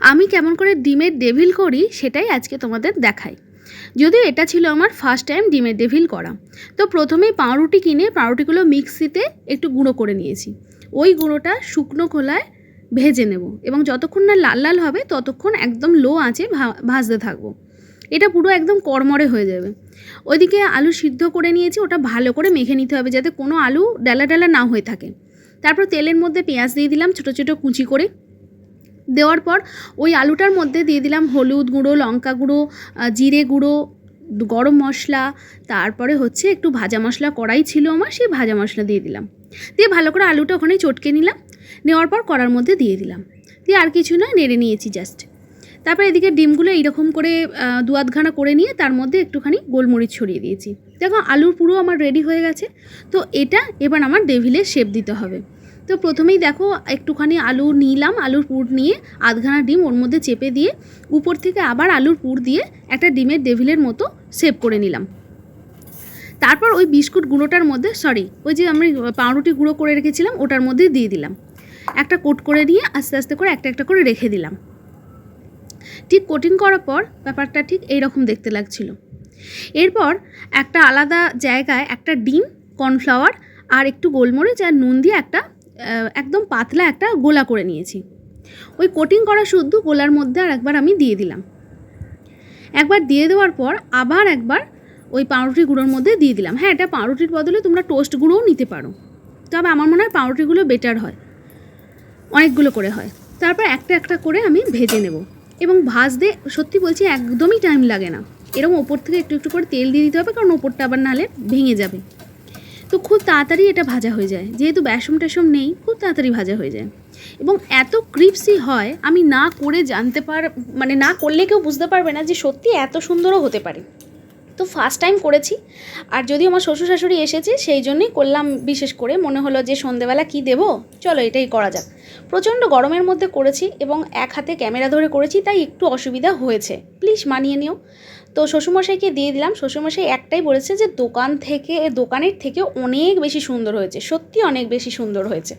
আমি কেমন করে ডিমের ডেভিল করি সেটাই আজকে তোমাদের দেখাই। যদিও এটা ছিল আমার ফার্স্ট টাইম ডিমের ডেভিল করা। তো প্রথমেই পাউরুটি কিনে পাউরুটিগুলো মিক্সিতে একটু গুঁড়ো করে নিয়েছি। ওই গুঁড়োটা শুকনো খোলায় ভেজে নেব এবং যতক্ষণ না লাল লাল হবে ততক্ষণ একদম লো আঁচে ভাজতে থাকব। এটা পুরো একদম কড়মড়ে হয়ে যাবে। ওইদিকে আলু সিদ্ধ করে নিয়েছি, ওটা ভালো করে মেখে নিতে হবে যাতে কোনো আলু ডালা ডালা না হয়ে থাকে। তারপর তেলের মধ্যে পেঁয়াজ দিয়ে দিলাম ছোটো ছোটো কুচি করে। দেওয়ার পর ওই আলুটার মধ্যে দিয়ে দিলাম হলুদ গুঁড়ো, লঙ্কা গুঁড়ো জিরে গুঁড়ো, গরম মশলা, তারপরে হচ্ছে একটু ভাজা মশলা, কড়াই ছিল আমার, সেই ভাজা মশলা দিয়ে দিলাম। দিয়ে ভালো করে আলুটা ওখানে চটকে নিলাম। নেওয়ার পর কড়ার মধ্যে দিয়ে দিলাম। দিয়ে আর কিছু না নেড়ে নিয়েছি জাস্ট তারপরে এদিকে ডিমগুলো এইরকম করে দু আধখানা করে নিয়ে তার মধ্যে একটুখানি গোলমরিচ ছড়িয়ে দিয়েছি। দেখো, আলুর পুরো আমার রেডি হয়ে গেছে। তো এটা এবার আমার ডেভিলের শেপ দিতে হবে। তো প্রথমেই দেখো একটুখানি আলু নিলাম, আলুর পুর নিয়ে আধখানা ডিম ওর মধ্যে চেপে দিয়ে উপর থেকে আবার আলুর পুর দিয়ে একটা ডিমের ডেভিলের মতো সেভ করে নিলাম। তারপর ওই বিস্কুট গুঁড়োটার মধ্যে সরি ওই যে আমি পাউরুটি গুঁড়ো করে রেখেছিলাম, ওটার মধ্যে দিয়ে দিলাম। একটা কোট করে নিয়ে আস্তে আস্তে করে একটা একটা করে রেখে দিলাম। ঠিক কোটিং করার পর ব্যাপারটা ঠিক এইরকম দেখতে লাগছিল। এরপর একটা আলাদা জায়গায় একটা ডিম কর্নফ্লাওয়ার আর একটু গোলমরিচ আর নুন দিয়ে একটা একদম পাতলা একটা গোলা করে নিয়েছি। ওই কোটিং করা শুদ্ধ গোলার মধ্যে আর একবার আমি দিয়ে দিলাম। একবার দিয়ে দেওয়ার পর আবার একবার ওই পাউরুটি গুঁড়োর মধ্যে দিয়ে দিলাম। হ্যাঁ এটা পাউরুটির বদলে তোমরা টোস্ট গুঁড়োও নিতে পারো। তবে আমার মনে হয় পাউরুটিগুলো বেটার হয়। অনেকগুলো করে হয়। তারপর একটা একটা করে আমি ভেজে নেব। এবং ভাজতে সত্যি বলছি একদমই টাইম লাগে না। এরকম ওপর থেকে একটু একটু করে তেল দিয়ে দিতে হবে, কারণ ওপরটা আবার নাহলে ভেঙে যাবে। তো খুব তাড়াতাড়ি এটা ভাজা হয়ে যায়। যেহেতু বেসম টেসম নেই, খুব তাড়াতাড়ি ভাজা হয়ে যায়। এবং এত ক্রিপসি হয়, আমি না করে জানতে পার মানে না করলে কেউ বুঝতে পারবে না যে সত্যি এত সুন্দরও হতে পারে। তো ফার্স্ট টাইম করেছি। আর যদিও আমার শ্বশুর শাশুড়ি এসেছে, সেই জন্যই করলাম বিশেষ করে। মনে হলো যে সন্ধেবেলা কি দেবো? চলো এটাই করা যাক। প্রচণ্ড গরমের মধ্যে করেছি এবং এক হাতে ক্যামেরা ধরে করেছি, তাই একটু অসুবিধা হয়েছে। প্লিজ মানিয়ে নিও। তো শ্বশুরমশাইকে দিয়ে দিলাম। শ্বশুরমশাই একটাই বলেছে যে দোকান থেকে, দোকানের থেকে অনেক বেশি সুন্দর হয়েছে। সত্যি অনেক বেশি সুন্দর হয়েছে।